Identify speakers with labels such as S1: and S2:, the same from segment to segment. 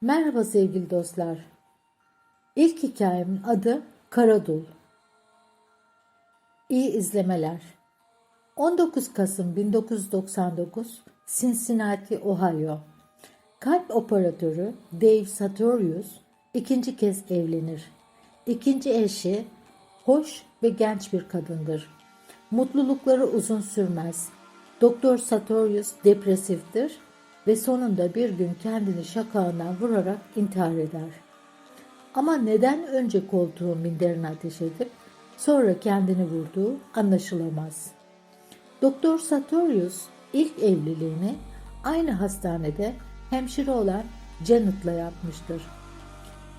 S1: Merhaba sevgili dostlar. İlk hikayemin adı Karadul. İyi izlemeler. 19 Kasım 1999 Cincinnati, Ohio. Kalp operatörü Dave Sartorius ikinci kez evlenir. İkinci eşi hoş ve genç bir kadındır. Mutlulukları uzun sürmez. Doktor Sartorius depresiftir ve sonunda bir gün kendini şakağından vurarak intihar eder. Ama neden önce koltuğun minderine ateş edip sonra kendini vurduğu anlaşılamaz. Doktor Sartorius ilk evliliğini aynı hastanede hemşire olan Janet'la yapmıştır.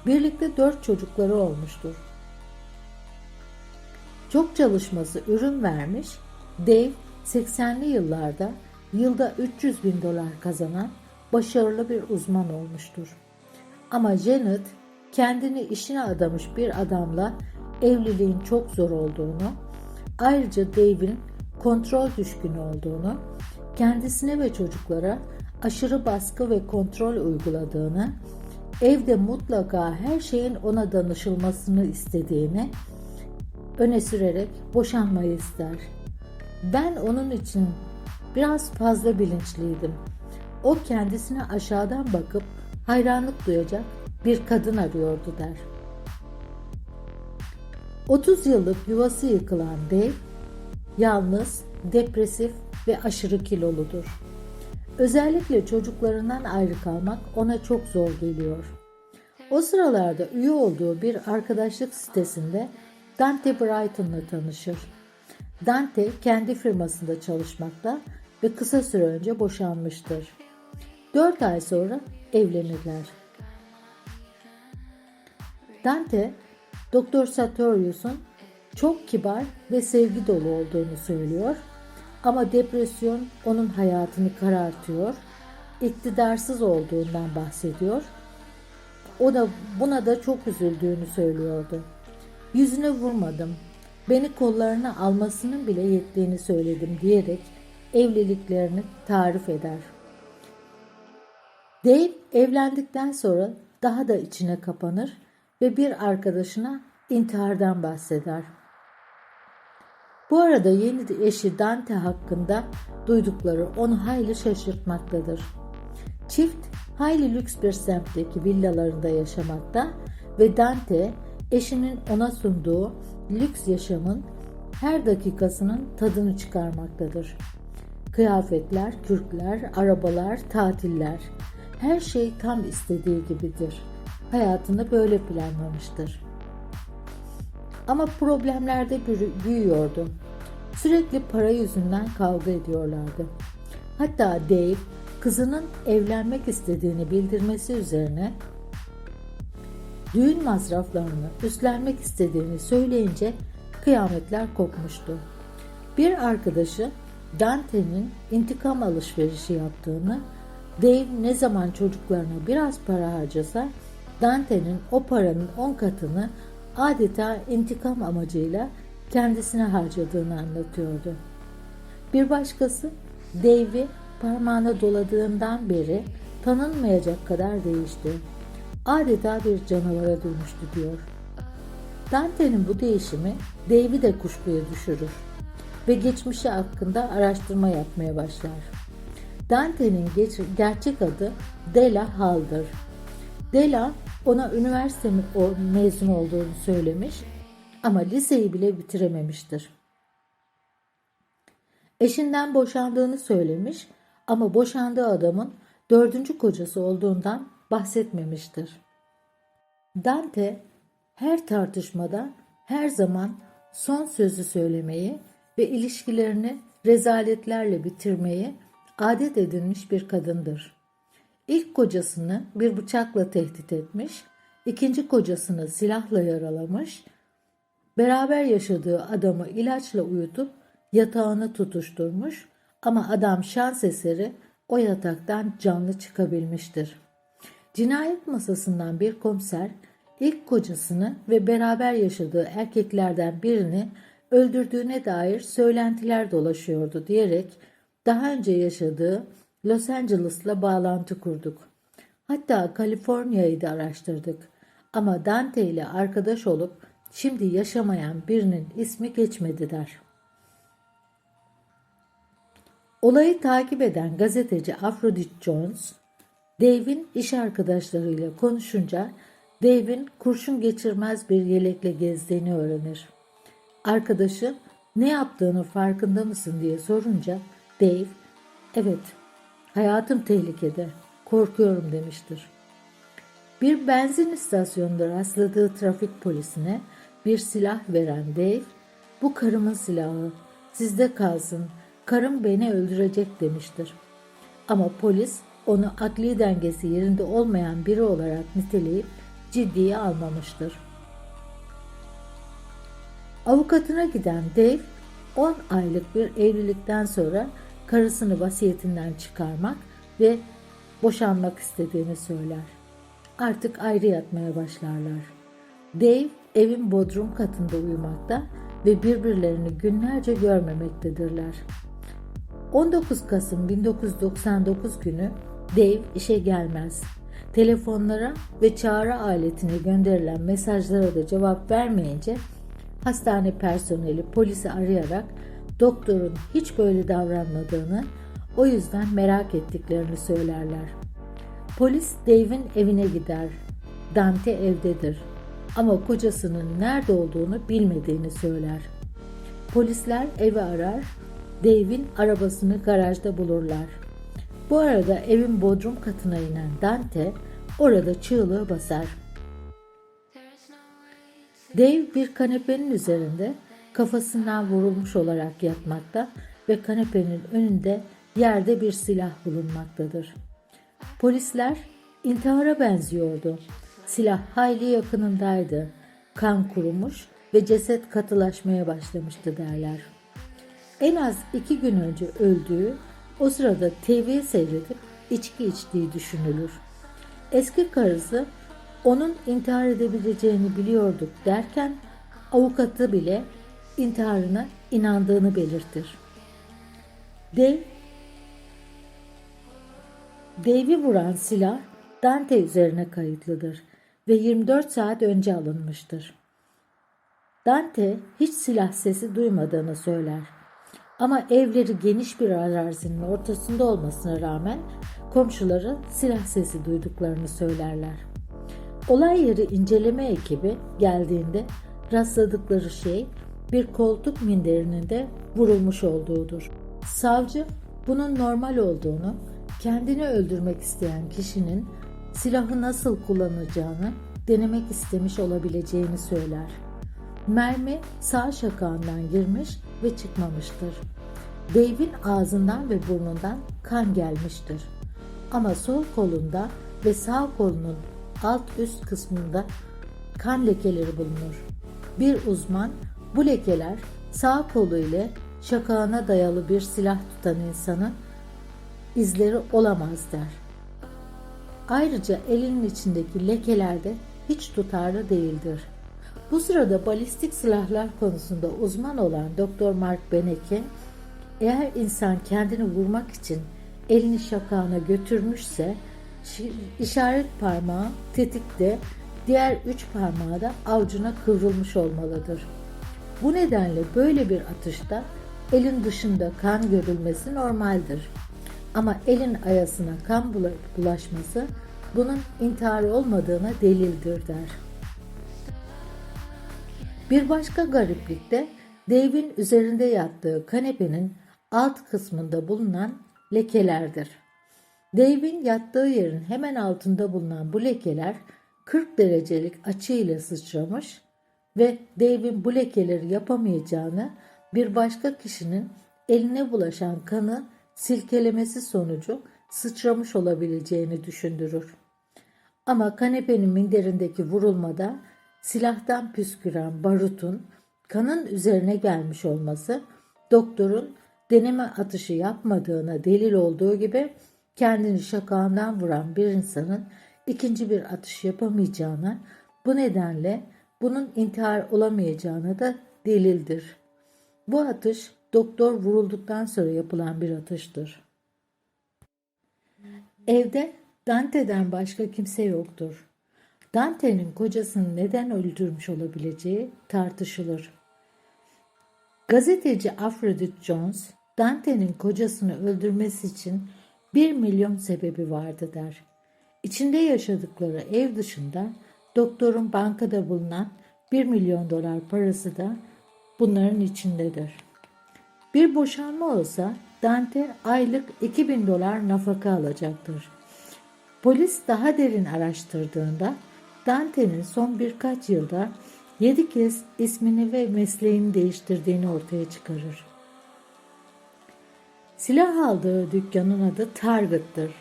S1: Birlikte dört çocukları olmuştur. Çok çalışması ürün vermiş, Dave 80'li yıllarda yılda 300 bin dolar kazanan başarılı bir uzman olmuştur. Ama Janet kendini işine adamış bir adamla evliliğin çok zor olduğunu, ayrıca Dave'in kontrol düşkünü olduğunu, kendisine ve çocuklara aşırı baskı ve kontrol uyguladığını, evde mutlaka her şeyin ona danışılmasını istediğini öne sürerek boşanmayı ister. Ben onun için biraz fazla bilinçliydim. O kendisine aşağıdan bakıp hayranlık duyacak bir kadın arıyordu der. 30 yıllık yuvası yıkılan Dave, yalnız, depresif ve aşırı kiloludur. Özellikle çocuklarından ayrı kalmak ona çok zor geliyor. O sıralarda üye olduğu bir arkadaşlık sitesinde Dante Brighton'la tanışır. Dante kendi firmasında çalışmakta ve kısa süre önce boşanmıştır. 4 ay sonra evlenirler. Dante, Doktor Sartorius'un çok kibar ve sevgi dolu olduğunu söylüyor ama depresyon onun hayatını karartıyor, iktidarsız olduğundan bahsediyor. O da buna da çok üzüldüğünü söylüyordu. Yüzüne vurmadım, beni kollarına almasının bile yettiğini söyledim diyerek evliliklerini tarif eder. Dave evlendikten sonra daha da içine kapanır ve bir arkadaşına intihardan bahseder. Bu arada yeni eşi Dante hakkında duydukları onu hayli şaşırtmaktadır. Çift hayli lüks bir semtteki villalarında yaşamakta ve Dante eşinin ona sunduğu lüks yaşamın her dakikasının tadını çıkarmaktadır. Kıyafetler, kürkler, arabalar, tatiller. Her şey tam istediği gibidir. Hayatını böyle planlamıştır. Ama problemler de büyüyordu. Sürekli para yüzünden kavga ediyorlardı. Hatta Dave kızının evlenmek istediğini bildirmesi üzerine düğün masraflarını üstlenmek istediğini söyleyince kıyametler kopmuştu. Bir arkadaşı Dante'nin intikam alışverişi yaptığını, Dave ne zaman çocuklarına biraz para harcasa Dante'nin o paranın on katını adeta intikam amacıyla kendisine harcadığını anlatıyordu. Bir başkası Dave'i parmağına doladığından beri tanınmayacak kadar değişti. Adeta bir canavara dönüştü diyor. Dante'nin bu değişimi Dave'i de kuşkuya düşürür ve geçmişi hakkında araştırma yapmaya başlar. Dante'nin gerçek adı Della Hall'dır. Della ona üniversite mezun olduğunu söylemiş ama liseyi bile bitirememiştir. Eşinden boşandığını söylemiş ama boşandığı adamın dördüncü kocası olduğundan bahsetmemiştir. Dante her tartışmada her zaman son sözü söylemeyi ve ilişkilerini rezaletlerle bitirmeyi adet edinmiş bir kadındır. İlk kocasını bir bıçakla tehdit etmiş, ikinci kocasını silahla yaralamış, beraber yaşadığı adamı ilaçla uyutup yatağını tutuşturmuş ama adam şans eseri o yataktan canlı çıkabilmiştir. Cinayet masasından bir komiser ilk kocasını ve beraber yaşadığı erkeklerden birini öldürdüğüne dair söylentiler dolaşıyordu diyerek daha önce yaşadığı Los Angeles'la bağlantı kurduk. Hatta Kaliforniya'yı da araştırdık. Ama Dante ile arkadaş olup şimdi yaşamayan birinin ismi geçmedi der. Olayı takip eden gazeteci Aphrodite Jones, Dave'in iş arkadaşlarıyla konuşunca Dave'in kurşun geçirmez bir yelekle gezdiğini öğrenir. Arkadaşı ne yaptığını farkında mısın diye sorunca Dave, evet hayatım tehlikede, korkuyorum demiştir. Bir benzin istasyonunda rastladığı trafik polisine bir silah veren Dave, bu karımın silahı, sizde kalsın, karım beni öldürecek demiştir. Ama polis onu akli dengesi yerinde olmayan biri olarak niteleyip ciddiye almamıştır. Avukatına giden Dave 10 aylık bir evlilikten sonra karısını vasiyetinden çıkarmak ve boşanmak istediğini söyler. Artık ayrı yatmaya başlarlar. Dave evin bodrum katında uyumakta ve birbirlerini günlerce görmemektedirler. 19 Kasım 1999 günü Dave işe gelmez. Telefonlara ve çağrı aletine gönderilen mesajlara da cevap vermeyince hastane personeli polisi arayarak doktorun hiç böyle davranmadığını, o yüzden merak ettiklerini söylerler. Polis Dave'in evine gider. Dante evdedir ama kocasının nerede olduğunu bilmediğini söyler. Polisler evi arar, Dave'in arabasını garajda bulurlar. Bu arada evin bodrum katına inen Dante orada çığlığı basar. Dave bir kanepenin üzerinde kafasından vurulmuş olarak yatmakta ve kanepenin önünde yerde bir silah bulunmaktadır. Polisler intihara benziyordu. Silah hayli yakınındaydı. Kan kurumuş ve ceset katılaşmaya başlamıştı derler. En az iki gün önce öldüğü, o sırada TV seyredip içki içtiği düşünülür. Eski karısı onun intihar edebileceğini biliyorduk derken avukatı bile intiharına inandığını belirtir. Dave, Dave'i vuran silah Dante üzerine kayıtlıdır ve 24 saat önce alınmıştır. Dante hiç silah sesi duymadığını söyler. Ama evleri geniş bir arazinin ortasında olmasına rağmen komşuları silah sesi duyduklarını söylerler. Olay yeri inceleme ekibi geldiğinde rastladıkları şey bir koltuk minderinin de vurulmuş olduğudur. Savcı bunun normal olduğunu, kendini öldürmek isteyen kişinin silahı nasıl kullanacağını denemek istemiş olabileceğini söyler. Mermi sağ şakağından girmiş ve çıkmamıştır. Dave'in ağzından ve burnundan kan gelmiştir. Ama sol kolunda ve sağ kolunun alt üst kısmında kan lekeleri bulunur. Bir uzman bu lekeler sağ kolu ile şakağına dayalı bir silah tutan insanın izleri olamaz der. Ayrıca elinin içindeki lekeler de hiç tutarlı değildir. Bu sırada balistik silahlar konusunda uzman olan Dr. Mark Beneke, eğer insan kendini vurmak için elini şakağına götürmüşse işaret parmağı tetikte, diğer üç parmağı da avcuna kıvrılmış olmalıdır. Bu nedenle böyle bir atışta elin dışında kan görülmesi normaldir. Ama elin ayasına kan bulaşması bunun intihar olmadığına delildir der. Bir başka gariplik de Dave'in üzerinde yattığı kanepenin alt kısmında bulunan lekelerdir. Dave'in yattığı yerin hemen altında bulunan bu lekeler 40 derecelik açıyla sıçramış ve Dave'in bu lekeleri yapamayacağını bir başka kişinin eline bulaşan kanı silkelemesi sonucu sıçramış olabileceğini düşündürür. Ama kanepenin minderindeki vurulmada silahtan püsküren barutun kanın üzerine gelmiş olması doktorun deneme atışı yapmadığına delil olduğu gibi kendini şakağından vuran bir insanın ikinci bir atış yapamayacağına bu nedenle bunun intihar olamayacağına da delildir. Bu atış doktor vurulduktan sonra yapılan bir atıştır. Evde Dante'den başka kimse yoktur. Dante'nin kocasını neden öldürmüş olabileceği tartışılır. Gazeteci Alfred Jones, Dante'nin kocasını öldürmesi için bir milyon sebebi vardı der. İçinde yaşadıkları ev dışında doktorun bankada bulunan 1 milyon dolar parası da bunların içindedir. Bir boşanma olsa Dante aylık 2000 dolar nafaka alacaktır. Polis daha derin araştırdığında Dante'nin son birkaç yılda 7 kez ismini ve mesleğini değiştirdiğini ortaya çıkarır. Silah aldığı dükkanın adı Target'tır.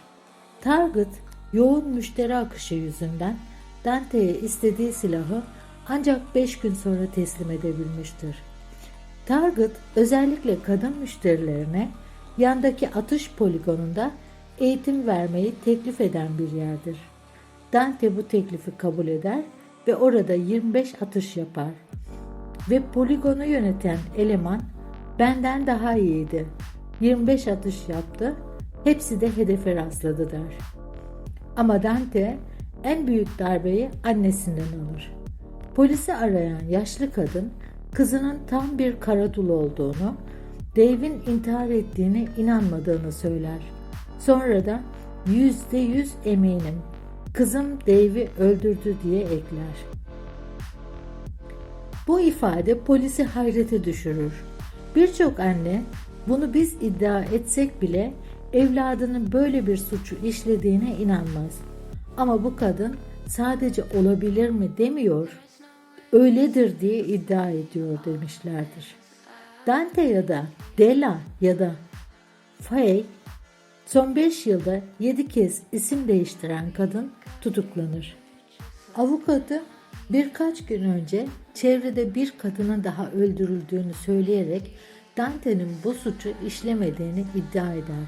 S1: Target, yoğun müşteri akışı yüzünden Dante'ye istediği silahı ancak 5 gün sonra teslim edebilmiştir. Target özellikle kadın müşterilerine yandaki atış poligonunda eğitim vermeyi teklif eden bir yerdir. Dante bu teklifi kabul eder ve orada 25 atış yapar. Ve poligonu yöneten eleman benden daha iyiydi. 25 atış yaptı, hepsi de hedefe rastladı der. Ama Dante en büyük darbeyi annesinden alır. Polisi arayan yaşlı kadın kızının tam bir karadul olduğunu, Dave'in intihar ettiğine inanmadığını söyler. Sonra da yüzde yüz eminim kızım Dave'i öldürdü diye ekler. Bu ifade polisi hayrete düşürür. Birçok anne bunu biz iddia etsek bile evladının böyle bir suçu işlediğine inanmaz. Ama bu kadın sadece olabilir mi demiyor, öyledir diye iddia ediyor demişlerdir. Dante ya da Della ya da Faye son 5 yılda 7 kez isim değiştiren kadın tutuklanır. Avukatı birkaç gün önce çevrede bir kadının daha öldürüldüğünü söyleyerek Dante'nin bu suçu işlemediğini iddia eder.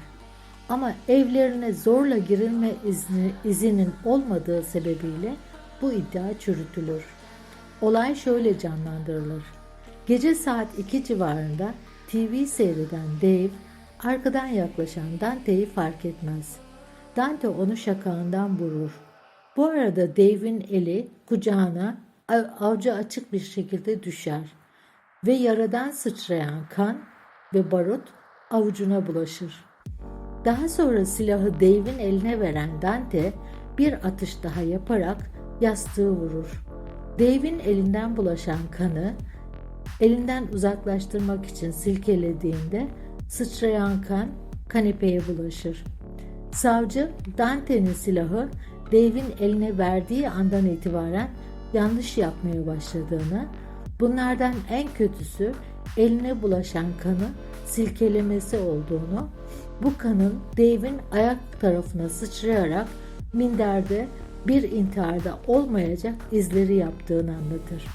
S1: Ama evlerine zorla girilme izni, izinin olmadığı sebebiyle bu iddia çürütülür. Olay şöyle canlandırılır. Gece saat 2 civarında TV seyreden Dave arkadan yaklaşan Dante'yi fark etmez. Dante onu şakağından vurur. Bu arada Dave'in eli kucağına avcı açık bir şekilde düşer ve yaradan sıçrayan kan ve barut avucuna bulaşır. Daha sonra silahı Dave'in eline veren Dante bir atış daha yaparak yastığı vurur. Dave'in elinden bulaşan kanı elinden uzaklaştırmak için silkelediğinde sıçrayan kan kanepeye bulaşır. Savcı Dante'nin silahı Dave'in eline verdiği andan itibaren yanlış yapmaya başladığını, bunlardan en kötüsü eline bulaşan kanı silkelemesi olduğunu, bu kanın Dave'in ayak tarafına sıçrayarak minderde bir intiharda olmayacak izleri yaptığını anlatır.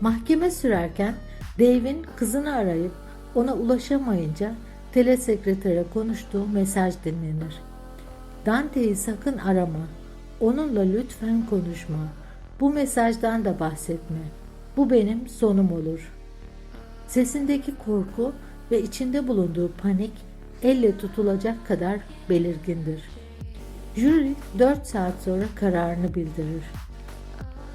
S1: Mahkeme sürerken Dave'in kızını arayıp ona ulaşamayınca telesekretere konuştuğu mesaj dinlenir. Dante'yi sakın arama, onunla lütfen konuşma, bu mesajdan da bahsetme, bu benim sonum olur. Sesindeki korku ve içinde bulunduğu panik elle tutulacak kadar belirgindir. Jüri 4 saat sonra kararını bildirir.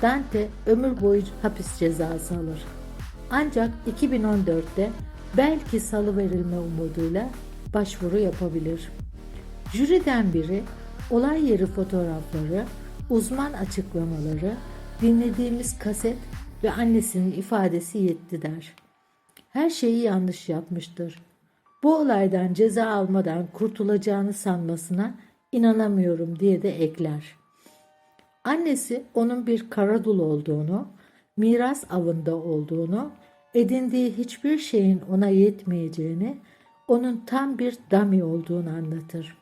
S1: Dante ömür boyu hapis cezası alır. Ancak 2014'te belki salı verilme umuduyla başvuru yapabilir. Jüriden biri olay yeri fotoğrafları, uzman açıklamaları, dinlediğimiz kaset ve annesinin ifadesi yetti der. Her şeyi yanlış yapmıştır. Bu olaydan ceza almadan kurtulacağını sanmasına inanamıyorum diye de ekler. Annesi onun bir karadul olduğunu, miras avında olduğunu, edindiği hiçbir şeyin ona yetmeyeceğini, onun tam bir dami olduğunu anlatır.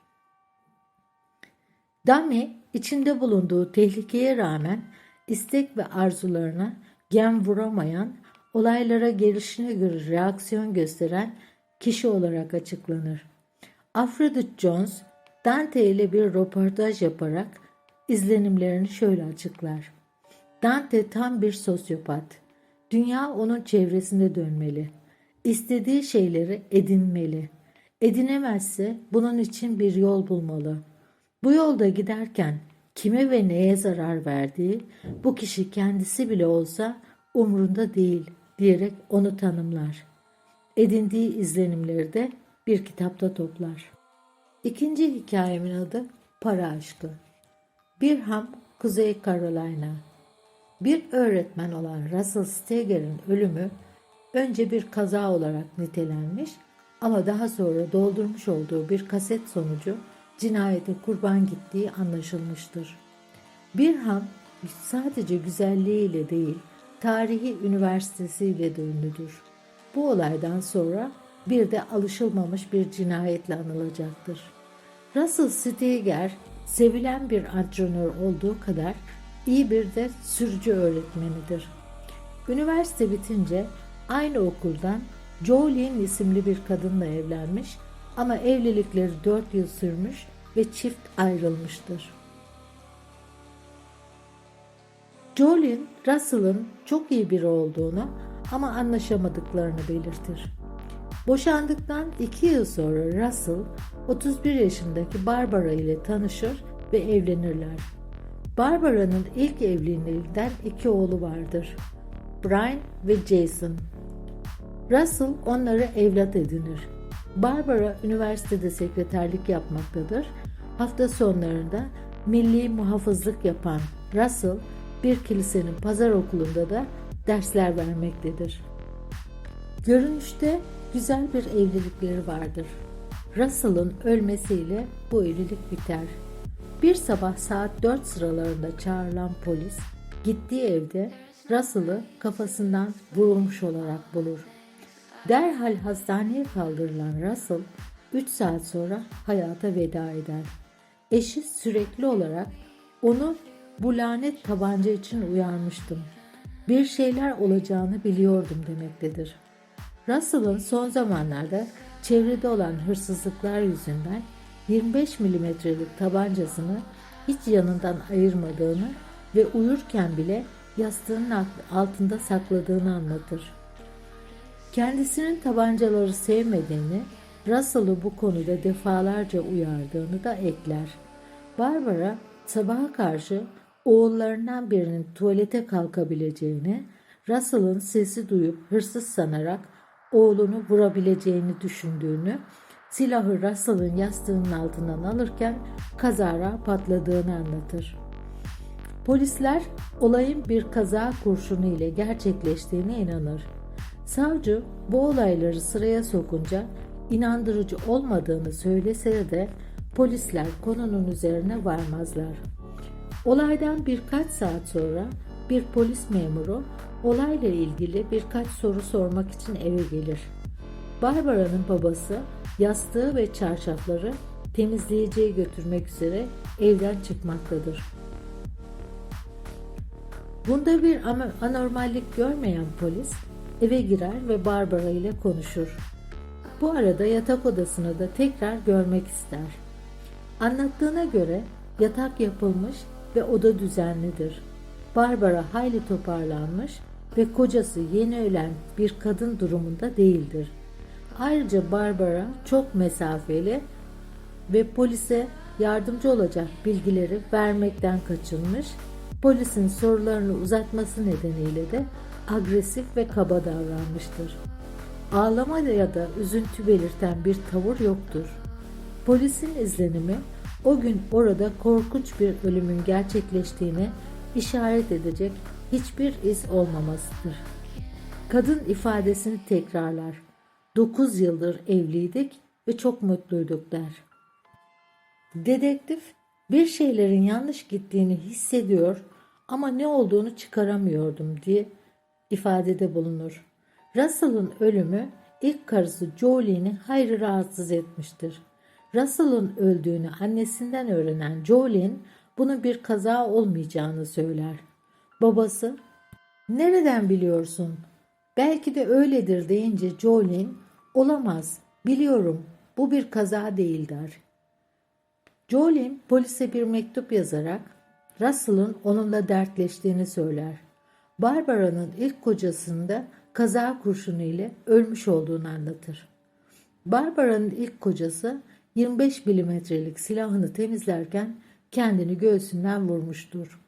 S1: Dami, içinde bulunduğu tehlikeye rağmen istek ve arzularına gem vuramayan, olaylara gelişine göre reaksiyon gösteren kişi olarak açıklanır. Alfred Jones, Dante ile bir röportaj yaparak izlenimlerini şöyle açıklar. Dante tam bir sosyopat. Dünya onun çevresinde dönmeli. İstediği şeyleri edinmeli. Edinemezse bunun için bir yol bulmalı. Bu yolda giderken kime ve neye zarar verdiği bu kişi kendisi bile olsa umrunda değil diyerek onu tanımlar. Edindiği izlenimleri de bir kitapta toplar. İkinci hikayemin adı Para Aşkı. Birham, Kuzey Carolina. Bir öğretmen olan Russell Steger'in ölümü önce bir kaza olarak nitelenmiş ama daha sonra doldurmuş olduğu bir kaset sonucu cinayete kurban gittiği anlaşılmıştır. Birham sadece güzelliğiyle değil, tarihi üniversitesiyle de ünlüdür. Bu olaydan sonra bir de alışılmamış bir cinayetle anılacaktır. Russell Steger sevilen bir antrenör olduğu kadar iyi bir de sürücü öğretmenidir. Üniversite bitince aynı okuldan Jolene isimli bir kadınla evlenmiş ama evlilikleri 4 yıl sürmüş ve çift ayrılmıştır. Jolene, Russell'ın çok iyi biri olduğunu ama anlaşamadıklarını belirtir. Boşandıktan 2 yıl sonra Russell 31 yaşındaki Barbara ile tanışır ve evlenirler. Barbara'nın ilk evliliğinden iki oğlu vardır. Brian ve Jason. Russell onları evlat edinir. Barbara üniversitede sekreterlik yapmaktadır. Hafta sonlarında milli muhafızlık yapan Russell bir kilisenin pazar okulunda da dersler vermektedir. Görünüşte güzel bir evlilikleri vardır. Russell'ın ölmesiyle bu evlilik biter. Bir sabah saat 4 sıralarında çağrılan polis gittiği evde Russell'ı kafasından vurulmuş olarak bulur. Derhal hastaneye kaldırılan Russell 3 saat sonra hayata veda eder. Eşi sürekli olarak onu bu lanet tabanca için uyarmıştım. Bir şeyler olacağını biliyordum demektedir. Russell'ın son zamanlarda çevrede olan hırsızlıklar yüzünden 25 milimetrelik tabancasını hiç yanından ayırmadığını ve uyurken bile yastığının altında sakladığını anlatır. Kendisinin tabancaları sevmediğini, Russell'ı bu konuda defalarca uyardığını da ekler. Barbara sabaha karşı oğullarından birinin tuvalete kalkabileceğini, Russell'ın sesi duyup hırsız sanarak oğlunu vurabileceğini düşündüğünü, silahı Russell'ın yastığının altından alırken kazara patladığını anlatır. Polisler olayın bir kaza kurşunu ile gerçekleştiğine inanır. Savcı bu olayları sıraya sokunca inandırıcı olmadığını söylese de polisler konunun üzerine varmazlar. Olaydan birkaç saat sonra bir polis memuru olayla ilgili birkaç soru sormak için eve gelir. Barbara'nın babası yastığı ve çarşafları temizleyiciye götürmek üzere evden çıkmaktadır. Bunda bir anormallik görmeyen polis eve girer ve Barbara ile konuşur. Bu arada yatak odasını da tekrar görmek ister. Anlattığına göre yatak yapılmış ve oda düzenlidir. Barbara hayli toparlanmış ve kocası yeni ölen bir kadın durumunda değildir. Ayrıca Barbara çok mesafeli ve polise yardımcı olacak bilgileri vermekten kaçınmış, polisin sorularını uzatması nedeniyle de agresif ve kaba davranmıştır. Ağlama ya da üzüntü belirten bir tavır yoktur. Polisin izlenimi o gün orada korkunç bir ölümün gerçekleştiğine işaret edecek hiçbir iz olmamasıdır. Kadın ifadesini tekrarlar. Dokuz yıldır evliydik ve çok mutluyduk der. Dedektif bir şeylerin yanlış gittiğini hissediyor ama ne olduğunu çıkaramıyordum diye ifadede bulunur. Russell'ın ölümü ilk karısı Jolene'i hayli rahatsız etmiştir. Russell'ın öldüğünü annesinden öğrenen Jolene bunun bir kaza olmayacağını söyler. Babası, ''Nereden biliyorsun? Belki de öyledir.'' deyince Jolene, ''Olamaz, biliyorum, bu bir kaza değil.'' der. Jolene polise bir mektup yazarak Russell'ın onunla dertleştiğini söyler. Barbara'nın ilk kocasında kaza kurşunu ile ölmüş olduğunu anlatır. Barbara'nın ilk kocası 25 milimetrelik silahını temizlerken kendini göğsünden vurmuştur.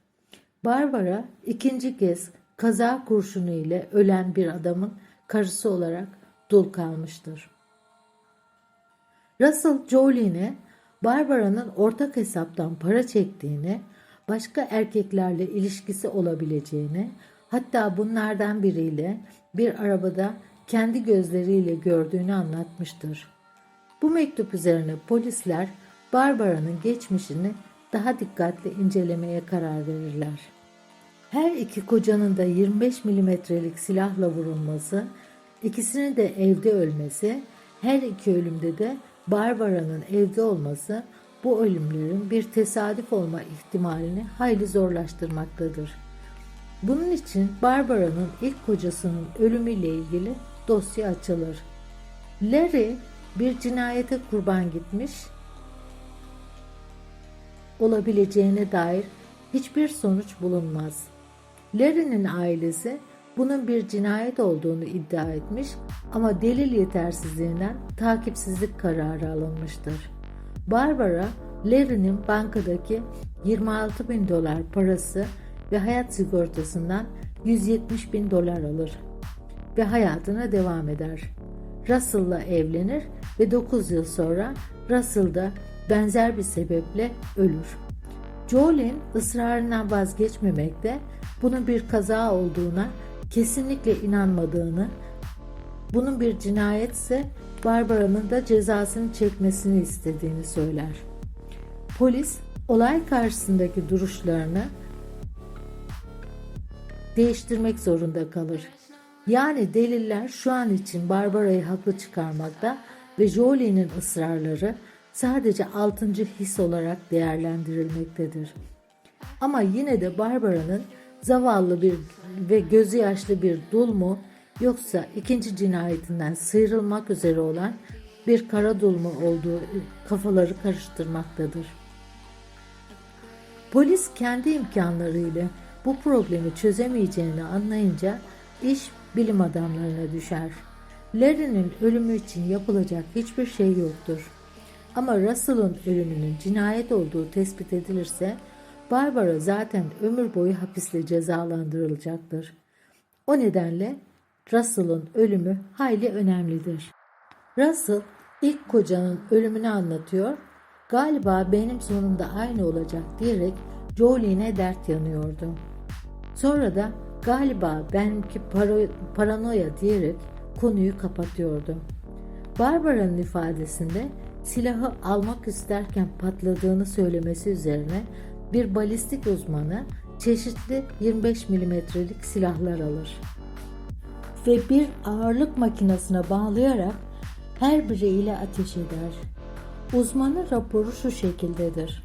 S1: Barbara ikinci kez kaza kurşunu ile ölen bir adamın karısı olarak dul kalmıştır. Russell Jolene'e Barbara'nın ortak hesaptan para çektiğini, başka erkeklerle ilişkisi olabileceğini, hatta bunlardan biriyle bir arabada kendi gözleriyle gördüğünü anlatmıştır. Bu mektup üzerine polisler Barbara'nın geçmişini daha dikkatli incelemeye karar verirler. Her iki kocanın da 25 milimetrelik silahla vurulması, ikisinin de evde ölmesi, her iki ölümde de Barbara'nın evde olması bu ölümlerin bir tesadüf olma ihtimalini hayli zorlaştırmaktadır. Bunun için Barbara'nın ilk kocasının ölümüyle ilgili dosya açılır. Larry bir cinayete kurban gitmiş olabileceğine dair hiçbir sonuç bulunmaz. Larry'nin ailesi bunun bir cinayet olduğunu iddia etmiş ama delil yetersizliğinden takipsizlik kararı alınmıştır. Barbara, Larry'nin bankadaki 26 bin dolar parası ve hayat sigortasından 170 bin dolar alır ve hayatına devam eder. Russell'la evlenir ve 9 yıl sonra Russell da benzer bir sebeple ölür. Jolene ısrarından vazgeçmemekte, bunun bir kaza olduğuna kesinlikle inanmadığını, bunun bir cinayetse Barbara'nın da cezasını çekmesini istediğini söyler. Polis olay karşısındaki duruşlarını değiştirmek zorunda kalır. Yani deliller şu an için Barbara'yı haklı çıkarmakta ve Jolie'nin ısrarları sadece altıncı his olarak değerlendirilmektedir. Ama yine de Barbara'nın zavallı bir ve gözü yaşlı bir dul mu yoksa ikinci cinayetinden sıyrılmak üzere olan bir kara dul mu olduğu kafaları karıştırmaktadır. Polis kendi imkanlarıyla bu problemi çözemeyeceğini anlayınca iş bilim adamlarına düşer. Larry'nin ölümü için yapılacak hiçbir şey yoktur. Ama Russell'ın ölümünün cinayet olduğu tespit edilirse Barbara zaten ömür boyu hapisle cezalandırılacaktır. O nedenle Russell'ın ölümü hayli önemlidir. Russell ilk kocanın ölümünü anlatıyor, galiba benim sonumda aynı olacak diyerek Jolene'e dert yanıyordu. Sonra da galiba benimki paro- paranoya diyerek konuyu kapatıyordu. Barbara'nın ifadesinde silahı almak isterken patladığını söylemesi üzerine bir balistik uzmanı çeşitli 25 milimetrelik silahlar alır ve bir ağırlık makinesine bağlayarak her biri ile ateş eder. Uzmanın raporu şu şekildedir.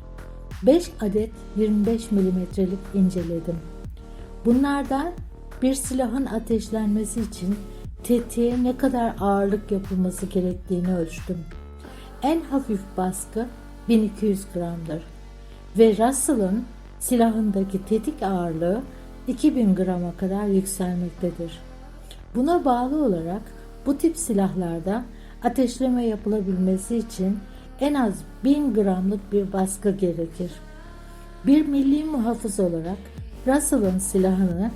S1: 5 adet 25 milimetrelik inceledim. Bunlardan bir silahın ateşlenmesi için tetiğe ne kadar ağırlık yapılması gerektiğini ölçtüm. En hafif baskı 1200 gramdır ve Russell'ın silahındaki tetik ağırlığı 2000 grama kadar yükselmektedir. Buna bağlı olarak bu tip silahlarda ateşleme yapılabilmesi için en az 1000 gramlık bir baskı gerekir. Bir milli muhafız olarak Russell'ın silahını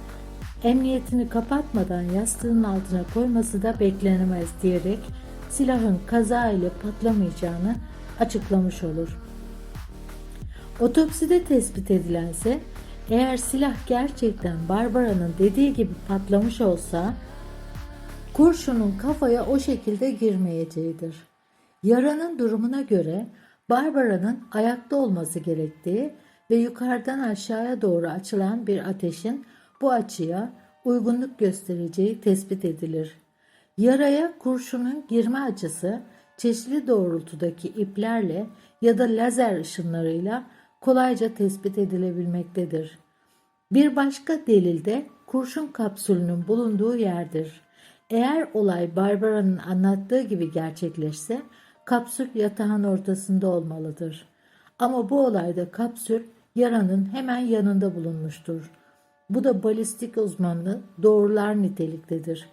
S1: emniyetini kapatmadan yastığın altına koyması da beklenemez diyerek silahın kaza ile patlamayacağını açıklamış olur. Otopside tespit edilense eğer silah gerçekten Barbara'nın dediği gibi patlamış olsa kurşunun kafaya o şekilde girmeyeceğidir. Yaranın durumuna göre Barbara'nın ayakta olması gerektiği ve yukarıdan aşağıya doğru açılan bir ateşin bu açıya uygunluk göstereceği tespit edilir. Yaraya kurşunun girme açısı çeşitli doğrultudaki iplerle ya da lazer ışınlarıyla kolayca tespit edilebilmektedir. Bir başka delil de kurşun kapsülünün bulunduğu yerdir. Eğer olay Barbara'nın anlattığı gibi gerçekleşse kapsül yatağın ortasında olmalıdır. Ama bu olayda kapsül yaranın hemen yanında bulunmuştur. Bu da balistik uzmanlığı doğrular niteliktedir.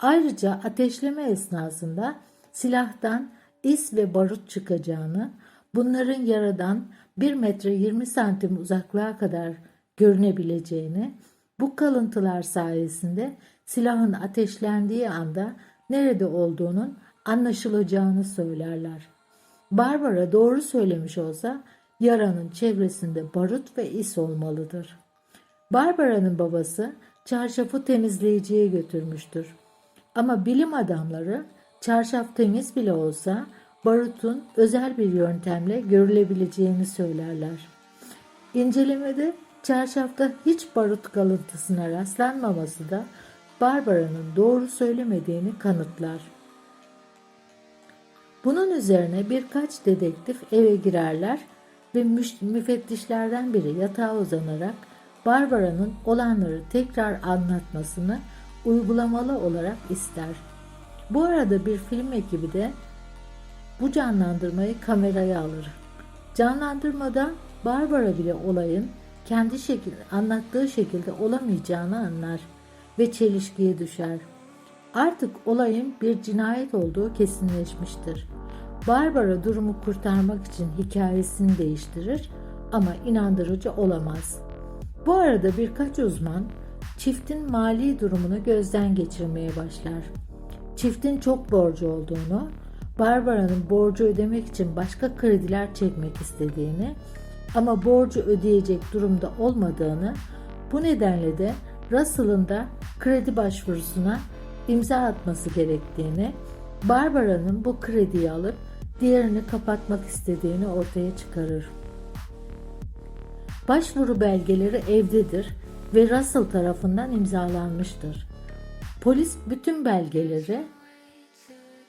S1: Ayrıca ateşleme esnasında silahtan is ve barut çıkacağını, bunların yaradan 1 metre 20 santim uzaklığa kadar görünebileceğini, bu kalıntılar sayesinde silahın ateşlendiği anda nerede olduğunun anlaşılacağını söylerler. Barbara doğru söylemiş olsa yaranın çevresinde barut ve is olmalıdır. Barbara'nın babası çarşafı temizleyiciye götürmüştür. Ama bilim adamları çarşaf temiz bile olsa barutun özel bir yöntemle görülebileceğini söylerler. İncelemede çarşafta hiç barut kalıntısına rastlanmaması da Barbara'nın doğru söylemediğini kanıtlar. Bunun üzerine birkaç dedektif eve girerler ve müfettişlerden biri yatağa uzanarak Barbara'nın olanları tekrar anlatmasını uygulamalı olarak ister. Bu arada bir film ekibi de bu canlandırmayı kameraya alır. Canlandırmada Barbara bile olayın kendi şekil, anlattığı şekilde olamayacağını anlar ve çelişkiye düşer. Artık olayın bir cinayet olduğu kesinleşmiştir. Barbara durumu kurtarmak için hikayesini değiştirir ama inandırıcı olamaz. Bu arada birkaç uzman çiftin mali durumunu gözden geçirmeye başlar. Çiftin çok borcu olduğunu, Barbara'nın borcu ödemek için başka krediler çekmek istediğini ama borcu ödeyecek durumda olmadığını, bu nedenle de Russell'ın da kredi başvurusuna imza atması gerektiğini, Barbara'nın bu krediyi alıp diğerini kapatmak istediğini ortaya çıkarır. Başvuru belgeleri evdedir ve Russell tarafından imzalanmıştır. Polis bütün belgeleri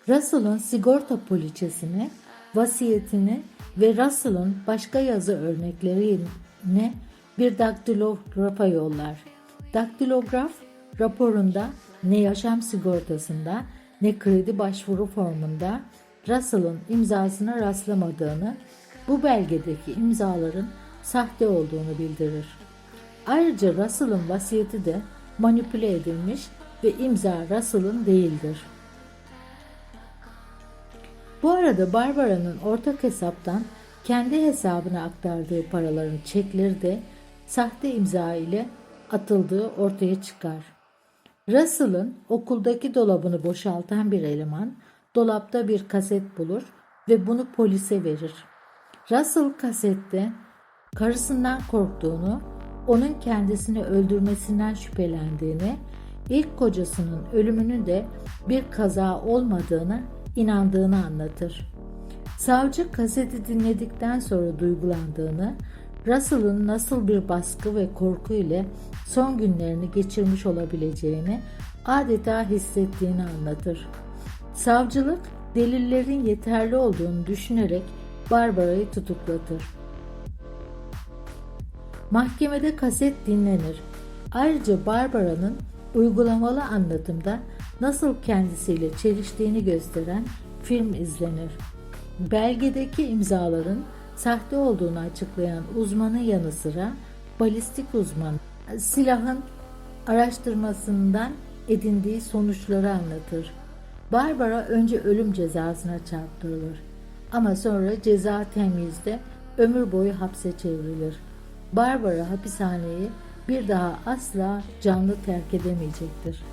S1: Russell'ın sigorta poliçesini, vasiyetini ve Russell'ın başka yazı örneklerini bir daktilografa yollar. Daktilograf raporunda ne yaşam sigortasında ne kredi başvuru formunda Russell'ın imzasına rastlamadığını, bu belgedeki imzaların sahte olduğunu bildirir. Ayrıca Russell'ın vasiyeti de manipüle edilmiş ve imza Russell'ın değildir. Bu arada Barbara'nın ortak hesaptan kendi hesabına aktardığı paraların çekleri de sahte imza ile atıldığı ortaya çıkar. Russell'ın okuldaki dolabını boşaltan bir eleman dolapta bir kaset bulur ve bunu polise verir. Russell kasette karısından korktuğunu, onun kendisini öldürmesinden şüphelendiğini, ilk kocasının ölümünün de bir kaza olmadığını inandığını anlatır. Savcı kaseti dinledikten sonra duygulandığını, Russell'ın nasıl bir baskı ve korku ile son günlerini geçirmiş olabileceğini adeta hissettiğini anlatır. Savcılık delillerin yeterli olduğunu düşünerek Barbara'yı tutuklatır. Mahkemede kaset dinlenir. Ayrıca Barbara'nın uygulamalı anlatımda nasıl kendisiyle çeliştiğini gösteren film izlenir. Belgedeki imzaların sahte olduğunu açıklayan uzmanın yanı sıra balistik uzman silahın araştırmasından edindiği sonuçları anlatır. Barbara önce ölüm cezasına çarptırılır ama sonra ceza temizde ömür boyu hapse çevrilir. Barbara hapishaneyi bir daha asla canlı terk edemeyecektir.